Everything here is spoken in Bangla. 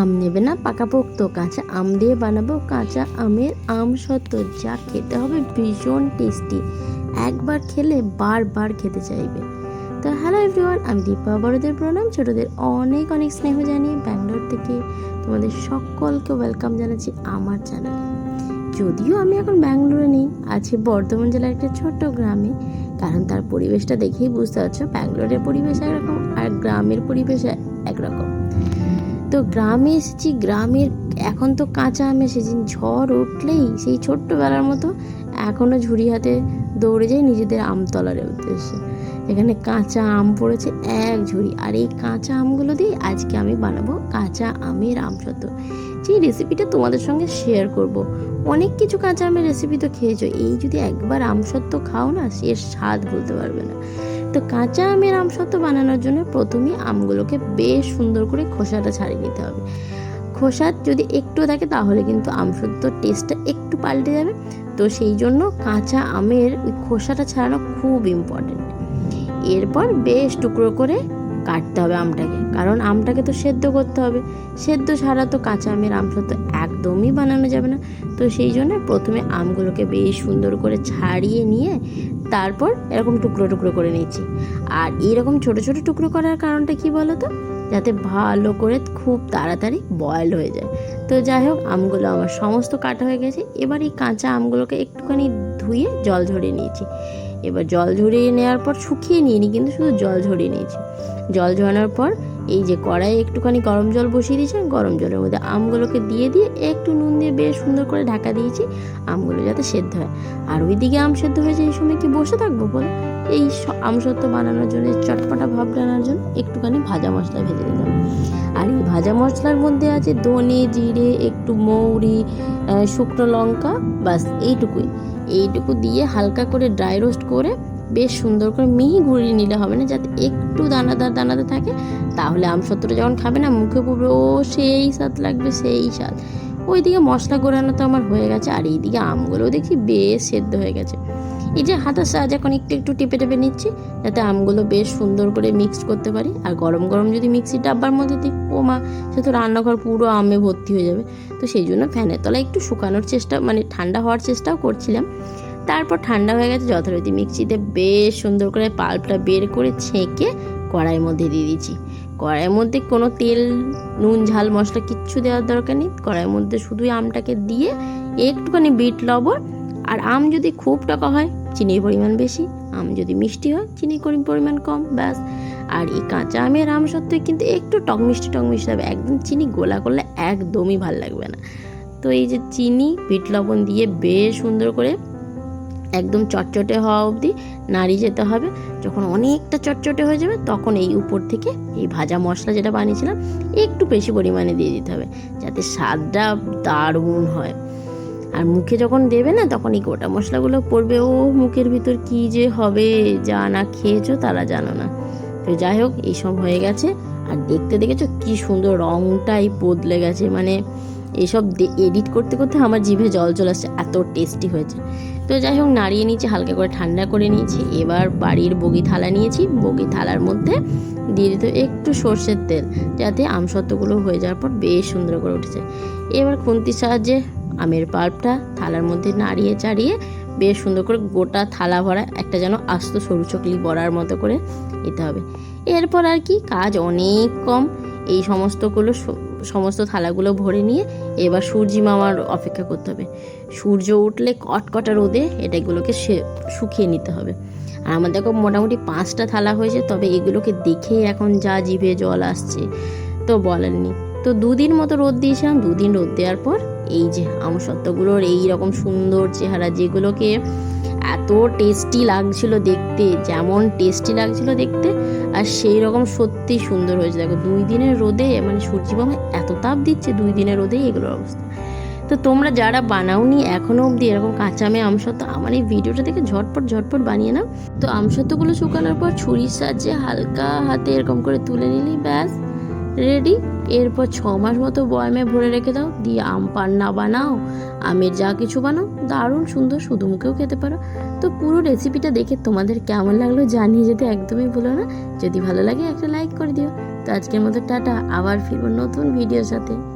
আম নেবে না, পাকাপোক্ত কাঁচা আম দিয়ে বানাবো। কাঁচা আমের আম সত্ত্ব যা খেতে হবে ভীষণ টেস্টি একবার খেলে বারবার খেতে চাইবে। তো হ্যালো এভরিওয়ান আমি দীপা বড়দের প্রণাম। ছোটদের অনেক অনেক স্নেহ জানিয়ে ব্যাঙ্গালোর থেকে তোমাদের সকলকে ওয়েলকাম জানাচ্ছি আমার চ্যানেলে যদিও আমি এখন ব্যাঙ্গালোরে নেই, আছি বর্ধমান জেলার একটা ছোট্ট গ্রামে। কারণ তার পরিবেশটা দেখেই বুঝতে পারছ, ব্যাঙ্গালোরের পরিবেশ একরকম আর গ্রামের পরিবেশ একরকম। তো গ্রামে এসেছি, গ্রামের এখন তো কাঁচা আমের সিজন ঝড় উঠলেই সেই ছোট্টবেলার মতো এখনও ঝুড়ি হাতে দৌড়ে যায় নিজেদের আমতলার উদ্দেশ্যে এখানে কাঁচা আম পড়েছে এক ঝুড়ি, আর এই কাঁচা আমগুলো দিয়ে আজকে আমি বানাবো কাঁচা আমের আমসত্ত্ব যে রেসিপিটা তোমাদের সঙ্গে শেয়ার করব। অনেক কিছু কাঁচা আমের রেসিপি তো খেয়েছো, এই যদি একবার আমসত্ত্ব খাও না, সে স্বাদ বলতে পারবে না তো কাঁচা আমের আমসত্ত্ব বানানোর জন্য প্রথমে আমগুলোকে বেশ সুন্দর করে খোসাটা ছাড়িয়ে নিতে হবে। খোসা যদি একটু থাকে তাহলে কিন্তু আমসত্ত্বর টেস্টটা একটু পাল্টে যাবে। তো সেই জন্য কাঁচা আমের ওই খোসাটা ছাড়ানো খুব ইম্পর্টেন্ট এরপর বেশ টুকরো করে কাটতে হবে আমটাকে। কারণ আমটাকে তো সেদ্ধ করতে হবে। সেদ্ধ ছাড়া তো কাঁচা আমের আমসত্ত্ব একদমই বানানো যাবে না। তো সেই জন্য প্রথমে আমগুলোকে বেশ সুন্দর করে ছাড়িয়ে নিয়ে তারপর এরকম টুকরো টুকরো করে নিয়েছি। আর এরকম ছোট ছোট টুকরো করার কারণটা কি বলো তো যাতে ভালো করে খুব তাড়াতাড়ি বয়েল হয়ে যায়। তো যাই হোক, আমগুলো আমার সমস্ত কাটা হয়ে গেছে। এবার এই কাঁচা আমগুলোকে একটুখানি ধুয়ে জল ঝরিয়ে নিয়েছি। এবার জল ঝরিয়ে নেওয়ার পর শুকিয়ে নিইনি, কিন্তু শুধু জল ঝরিয়ে নিয়েছি। জল ঝরানোর পর এই যে কড়াইয়ে একটুখানি গরম জল বসিয়ে দিয়েছি গরম জলের মধ্যে আমগুলোকে দিয়ে দিয়ে একটু নুন দিয়ে বেশ সুন্দর করে ঢাকা দিয়েছি, আমগুলো যাতে সেদ্ধ হয়। আর ওইদিকে আম সেদ্ধ হয়েছে, এই সময় কি বসে থাকব বলো? এই স- আমসত্ত্ব বানানোর জন্য চটপটা ভাব আনার জন্য একটুখানি ভাজা মশলা ভেজে দিলাম আর এই ভাজা মশলার মধ্যে আছে ধনে জিরে, একটু মৌরি শুকনো লঙ্কা বাস এইটুকুই। এইটুকু দিয়ে হালকা করে ড্রাই রোস্ট করে বেশ সুন্দর করে মিহি গুঁড়িয়ে নিলে হবে না, যাতে একটু দানাদার দানাদার থাকে। তাহলে আমসত্ত্বটা যখন খাবে না, মুখে ও সেই স্বাদ লাগবে, সেই স্বাদ। ওইদিকে মশলা গোড়ানো তো আমার হয়ে গেছে, আর এইদিকে আমগুলোও দেখি বেশ সেদ্ধ হয়ে গেছে। এই যে হাতের সাহায্যে এখন একটু একটু টিপে টেপে নিচ্ছি, যাতে আমগুলো বেশ সুন্দর করে মিক্স করতে পারি। আর গরম গরম যদি মিক্সির ডাব্বার মধ্যে দিই, ও মা, সে তো রান্নাঘর পুরো আমে ভর্তি হয়ে যাবে। তো সেই জন্য ফ্যানের তলায় একটু শুকানোর চেষ্টা মানে ঠান্ডা হওয়ার চেষ্টাও করছিলাম। তারপর ঠান্ডা হয়ে গেছে, যথারীতি মিক্সিতে বেশ সুন্দর করে পাল্পটা বের করে ছেঁকে কড়াইয়ের মধ্যে দিয়ে দিচ্ছি। কড়াইয়ের মধ্যে কোনো তেল, নুন, ঝাল, মশলা কিচ্ছু দেওয়ার দরকার নেই। কড়াইয়ের মধ্যে শুধুই আমটাকে দিয়ে একটুখানি বিট লবণ আর আম যদি খুব টকা হয়, চিনির পরিমাণ বেশি, আম যদি মিষ্টি হয়, চিনির পরিমাণ কম, ব্যাস। আর এই কাঁচা আমের আম সত্ত্বেও কিন্তু একটু টক মিষ্টি টক মিষ্টি হবে। একদম চিনি গোলা করলে একদমই ভালো লাগবে না। তো এই যে চিনি, বিট লবণ দিয়ে বেশ সুন্দর করে একদম চটচটে হওয়া অবধি নাড়িয়ে যেতে হবে। যখন অনেকটা চটচটে হয়ে যাবে তখন এই উপর থেকে এই ভাজা মশলা যেটা বানিয়েছিলাম একটু বেশি পরিমাণে দিয়ে দিতে হবে যাতে স্বাদটা দারুণ হয়। আর মুখে যখন দেবে না তখন এই গোটা মশলাগুলো পড়বে। ও মুখের ভিতর কি যে হবে যা না খেয়েছো তারা জানো না। তো যাই হোক, এইসব হয়ে গেছে। আর দেখতে দেখেছ কি সুন্দর রংটাই বদলে গেছে। মানে এসব এডিট করতে করতে আমার জিভে জল চলে আসছে এত টেস্টি হয়েছে। তো যাই হোক, নাড়িয়ে নিয়েছি, হালকা করে ঠান্ডা করে নিয়েছি। এবার বাড়ির বগি থালা নিয়েছি। বগি থালার মধ্যে দিয়ে দিতে একটু সর্ষের তেল, যাতে আমসত্ত্বগুলো হয়ে যাওয়ার পর বেশ সুন্দর করে উঠেছে। এবার খুন্তির সাহায্যে আমের পাল্পটা থালার মধ্যে নাড়িয়ে চাড়িয়ে বেশ সুন্দর করে গোটা থালা ভরা একটা যেন আস্ত সরু চকলি বড়ার মতো করে নিতে হবে। এরপর আর কি, কাজ অনেক কম। এই সমস্তগুলো সমস্ত থালাগুলো ভরে নিয়ে এবার সূর্যি মামার অপেক্ষা করতে হবে। সূর্য উঠলে কটকটা রোদে এটাগুলোকে সে- শুকিয়ে নিতে হবে। আর আমার দেখো মোটামুটি পাঁচটা থালা হয়েছে, তবে এগুলোকে দেখেই এখন যা জিভে জল আসছে তো বলার নেই। তো দুদিন মতো রোদ দিয়েছিলাম, দুদিন রোদ দেওয়ার পর এই যে আমসত্ত্বগুলোর এই রকম সুন্দর চেহারা যেগুলোকে এত টেস্টি লাগছিল দেখতে, যেমন টেস্টি লাগছিল দেখতে, আর সেই রকম সত্যি সুন্দর হয়েছে। দেখো, দুই দিনের রোদে মানে সূর্যিমামা এত তাপ দিচ্ছে, দুই দিনের রোদেই এগুলোর অবস্থা। তো তোমরা যারা বানাওনি এখনও অবধি এরকম কাঁচামে আমসত্ত্ব আমার এই ভিডিওটা দেখে ঝটপট ঝটপট বানিয়ে নাও। তো আমসত্ত্বগুলো শুকানোর পর ছুরির সাহায্যে হালকা হাতে এরকম করে তুলে নিলেই ব্যাস। রেডি? এরপর ছ মাস মতো বয়ামে ভরে রেখে দাও। দিয়ে আম পান্না বানাও, আমের যা কিছু বানাও, দারুণ সুন্দর শুধু মুখেও খেতে পারো। তো পুরো রেসিপিটা দেখে তোমাদের কেমন লাগল জানিয়ে যেতে একদমই ভুলো না। যদি ভালো লাগে একটা লাইক করে দিও। তো আজকের মতো টাটা, আবার ফিরবো নতুন ভিডিওর সাথে।